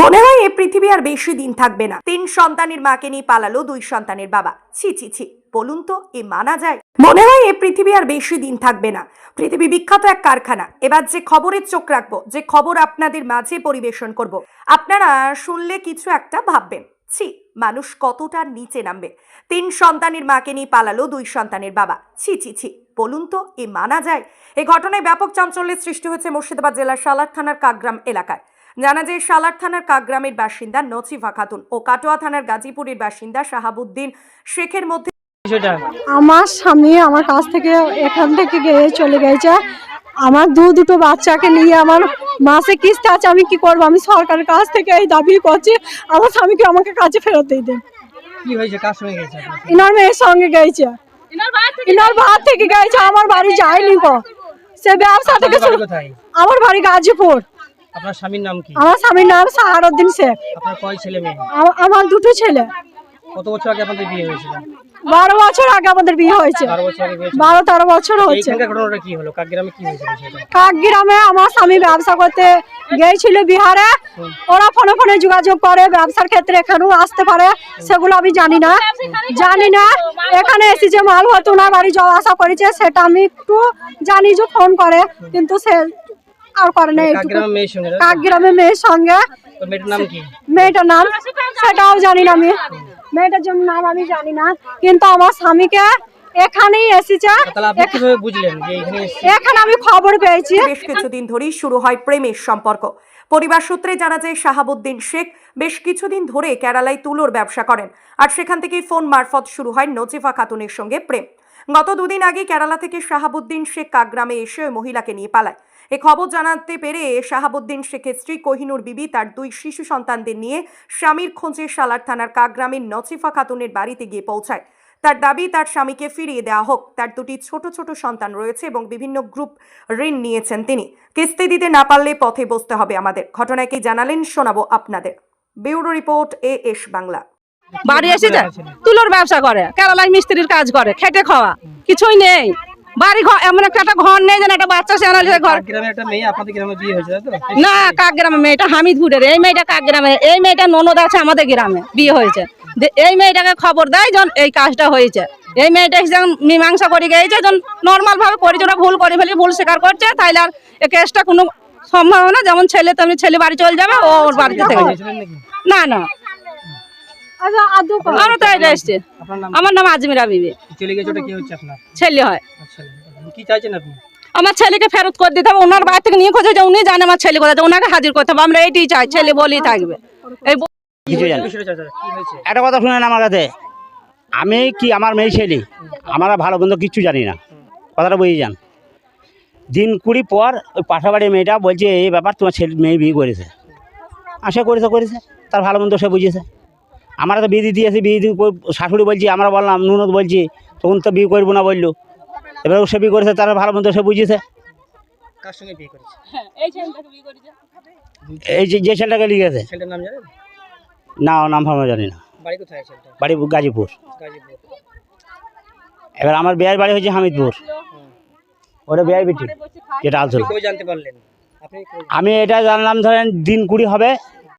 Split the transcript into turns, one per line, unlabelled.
মনে হয় এ পৃথিবী আর বেশি দিন থাকবে না। তিন সন্তানের মাকে নিয়ে পালালো দুই সন্তানের বাবা। ছি ছি ছি, বলুন তো এ মানা যায়? মনে হয় এ পৃথিবী আর বেশি দিন থাকবে না। পৃথিবী বিখ্যাত এক কারখানা। এবার যে খবরের চোখ রাখব, যে খবর আপনাদের মাঝে পরিবেশন করব। আপনারা শুনলে কিছু একটা ভাববেন। ছি, মানুষ কতটা নিচে নামবে। তিন সন্তানের মাকে নিয়ে পালালো দুই সন্তানের বাবা। ছি ছি ছি, বলুন তো এ মানা যায়? এ ঘটনায় ব্যাপক চাঞ্চল্যের সৃষ্টি হয়েছে মুর্শিদাবাদ জেলার সালার থানার কাকগ্রাম এলাকায়। জানা যায় সালার থানার কাকগ্রামের বাসিন্দা নচিফা খাতুন ও কাটোয়া থানার গাজীপুরের বাসিন্দা শাহাবুদ্দিন শেখের মধ্যে
আমার স্বামী আমার কাছ থেকে এখান থেকে গিয়ে চলে গেছে। আমার দু দুটো বাচ্চাকে নিয়ে আমার মাসে কিস্তি আছে আমি কি করব? আমি সরকারের কাছ থেকে এই দাবি করছি আমার স্বামীকে আমাকে কাজে ফেরত দিয়ে দেন।
কি হয়েছে? কার সঙ্গে গেছে?
ইনার মেয়ের সঙ্গে গেছে। ইনার ভাত থেকে গেছে আমার বাড়ি যায়নি গো। সে ব্যবসা থেকে
বাড়ি
আমার বাড়ি গাজীপুর।
আপনার স্বামীর নাম কি?
আমার স্বামীর নাম সাহারুদ্দিন শেখ।
আপনার কয় ছেলে মেয়ে?
আমার দুটো ছেলে।
কত বছর আগে আপনাদের বিয়ে হয়েছিল?
বারো বছর আগে আমাদের বিয়ে হয়েছে।
বারো
তেরো বছর
এইখানকার ঘটনাটা কি হলো? কাকগ্রামে কি হয়েছিল সেটা?
কাক গ্রামে আমার স্বামী ব্যবসা করতে গিয়েছিল বিহারে। ওরা ফোনে ফোনে যোগাযোগ করে ব্যবসার ক্ষেত্রে এখানেও আসতে পারে। সেগুলো আমি জানি না। জানি না। এখানে এসে যে মাল হতো না বাড়ি যাওয়া আসা করেছে সেটা আমি একটু জানি যে ফোন করে। কিন্তু সে আর করে না
কাকগ্রামে মেয়ের সঙ্গে মেয়েটার নাম কি?
মেয়েটার নাম সেটাও জানি না আমি। মেয়েটার জন্য নাম আমি জানি না। কিন্তু আমার স্বামীকে এখানেই এসেছে?
এখানে
আমি খবর পেয়েছি।
বেশ কিছুদিন ধরেই শুরু হয় প্রেমের সম্পর্ক। পরিবার সূত্রে জানা যায় শাহাবুদ্দিন শেখ বেশ কিছুদিন ধরে কেরালায় তুলোর ব্যবসা করেন। আর সেখান থেকেই ফোন মারফত শুরু হয় নজিফা খাতুনের সঙ্গে প্রেম। গত দুদিন আগে কেরালা থেকে শাহাবুদ্দিন শেখ কাকগ্রামে এসে ওই মহিলাকে নিয়ে পালায়। এ খবর জানাতে পেরে শাহাবুদ্দিন শেখের স্ত্রী কোহিনুর বিবি, তার দুই শিশু সন্তানদের নিয়ে স্বামীর খোঁজে সালার থানার কাকগ্রামের নচিফা খাতুনের বাড়িতে গিয়ে পৌঁছায়। তার দাবি, তার স্বামীকে ফিরিয়ে দেওয়া হোক। তার দুটি ছোট ছোট সন্তান রয়েছে এবং বিভিন্ন গ্রুপ ঋণ নিয়েছেন তিনি। কিস্তি দিতে না পারলে পথে বসতে হবে আমাদের। ঘটনায় কি জানালেন শোনাবো আপনাদের। Bureau report A S Bangla.
বাড়ি এসে যায় তুলোর ব্যবসা করে কেরালায় মিস্ত্রির কাজ করে খেটে খাওয়া কিছুই নেই। বাড়ি ঘর এমন একটা ঘর নেই যেন একটা বাচ্চা সেনা ঘর না কাক গ্রামে মেয়েটা হামিদপুরের এই মেয়েটা কাক গ্রামে এই মেয়েটা ননদ আছে আমাদের গ্রামে বিয়ে হয়েছে। এই মেয়েটাকে খবর দেয় যখন এই কাজটা হয়েছে। এই মেয়েটা যখন মীমাংসা করে গিয়েছে যখন নর্মাল ভাবে ওরা ভুল করে ফেলি ভুল স্বীকার করছে তাইলে আর এই কেসটা কোনো সম্ভাবনা যেমন ছেলে তেমনি ছেলে বাড়ি চলে যাবে ও ওর বাড়িতে থেকে। না না।
আচ্ছা।
আমরা তো এটা এসছে আমার নাম আজমিরা বিবি
চলে গেছে ওটা কি হচ্ছে আপনার?
ছেলে হয়।
আচ্ছা কি চাইছেন আপনি?
আমার ছেলেকে ফেরত করে দিতে হবে ওনার বাড়ি থেকে নিয়ে খোঁজে যে উনি জানে আমার ছেলে কোথায় আছে, ওনাকে হাজির করতে হবে আমরা এইটাই চাই ছেলে বলেই থাকবে। এই
কিছু জানি একটা কথা শুনেন আমার কাছে। আমি কি আমার মেয়ে ছেলে? আমরা ভালো বন্ধু কিচ্ছু জানি না। কথাটা বুঝে যান। দিন কুড়ি পর ওই পাশাবাড়ির মেয়েটা বলছে এই ব্যাপার তোমার ছেলে মেয়ে বিয়ে করেছে। সে করেছে করেছে। তার ভালো মন্দ সে বুঝেছে। আমরা তো বিয়ে দিয়ে দিয়েছি বিয়ে দিয়ে শাশুড়ি বলছি আমরা বললাম নুনত বলছি তখন তো বিয়ে করব না বলল। এবার ও সে বিয়ে করেছে তার ভালো মন্দ সে বুঝেছে।
কার সঙ্গে বিয়ে করেছে?
এই যে যে ছেলেটাকে লিখেছে।
ছেলেটার নাম জানেন?
না ওর নাম আমরা জানি না।
বাড়ি কোথায় ছেলেটা
বাড়ি গাজীপুর।
গাজীপুর।
এবার আমার বিয়ের বাড়ি হচ্ছে হামিদপুর। ওটা বিয়ের বিটি যেটা আলছিল
জানতে পারলেন?
আমি এটা জানলাম ধরেন দিন কুড়ি হবে।